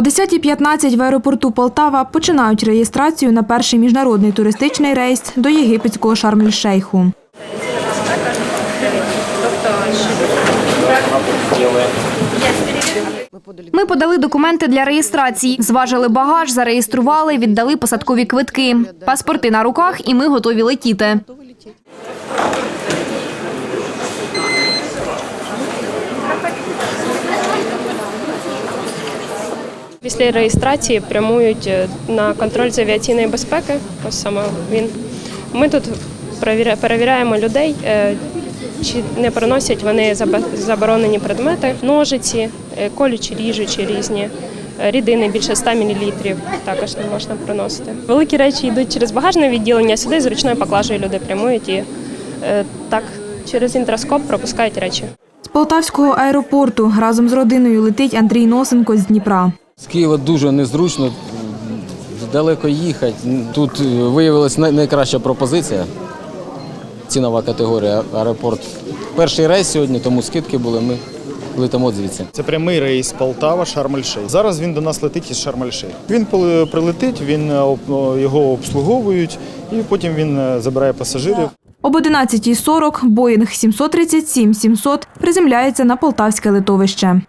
О 10.15 в аеропорту Полтава починають реєстрацію на перший міжнародний туристичний рейс до єгипетського Шарм-ель-Шейху. Ми подали документи для реєстрації, зважили багаж, зареєстрували, віддали посадкові квитки. Паспорти на руках, і ми готові летіти. Після реєстрації прямують е, на контроль з авіаційної безпеки. Ось саме він. Ми тут перевіряємо людей, е, чи не приносять вони заборонені предмети, ножиці, е, колючі, ріжучі різні. Рідини більше 100 мл також не можна приносити. Великі речі йдуть через багажне відділення, сюди з ручною поклажею люди прямують і так через інтроскоп пропускають речі. З Полтавського аеропорту разом з родиною летить Андрій Носенко з Дніпра. З Києва дуже незручно, далеко їхати. Тут е, виявилась най- найкраща пропозиція. Цінова категорія аеропорт. Перший рейс сьогодні, тому скидки були. Ми летимо звідси. Це прямий рейс Полтава Шарм-Ель-Шейх. Зараз він до нас летить із Шарм-Ель-Шейх. Він коли прилетить, він е, об- його обслуговують і потім він е, забирає пасажирів. Об 11.40 Боїнг 737-700 приземляється на полтавське литовище.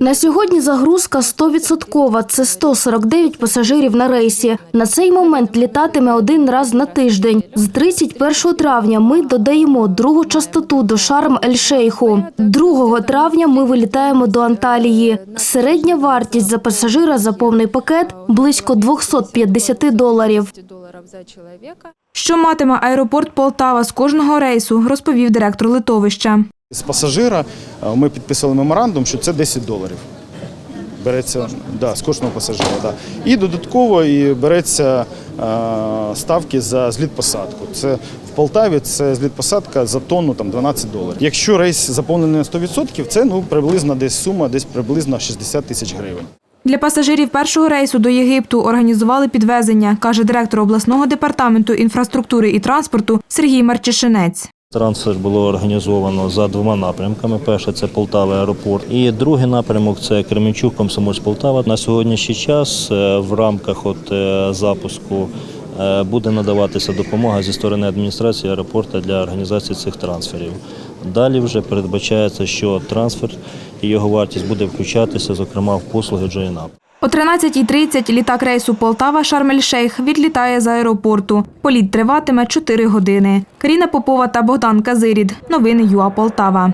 На сьогодні загрузка 100%. Це 149 пасажирів на рейсі. На цей момент літатиме один раз на тиждень. З 31 травня ми додаємо другу частоту до Шарм-Ель-Шейху. 2 травня ми вилітаємо до Анталії. Середня вартість за пасажира за повний пакет близько 250 доларів. Що матиме аеропорт Полтава з кожного рейсу, розповів директор литовища. З пасажира е, ми підписали меморандум, що це 10 доларів. Береться да, з кожного пасажира. Да. І додатково і береться е, ставки за зліт-посадку. Це в Полтаві це зліт-посадка за тонну там 12 доларів. Якщо рейс заповнений на 100%, це ну приблизно десь сума, десь приблизно 60 тисяч гривень. Для пасажирів першого рейсу до Єгипту організували підвезення, каже директор обласного департаменту інфраструктури і транспорту Сергій Марчишинець. Трансфер було організовано за двома напрямками. Перше це Полтава аеропорт, і другий напрямок це Кременчук, Комсомольськ Полтава. На сьогоднішній час е, в рамках от е, запуску е, буде надаватися допомога зі сторони адміністрації аеропорту для організації цих трансферів. Далі вже передбачається, що трансфер і його вартість буде включатися, зокрема в послуги Join-Up. О 13.30 літак рейсу Полтава-Шарм-Ель-Шейх відлітає з аеропорту. Політ триватиме 4 години. Каріна Попова та Богдан Казирід. Новини ЮА Полтава.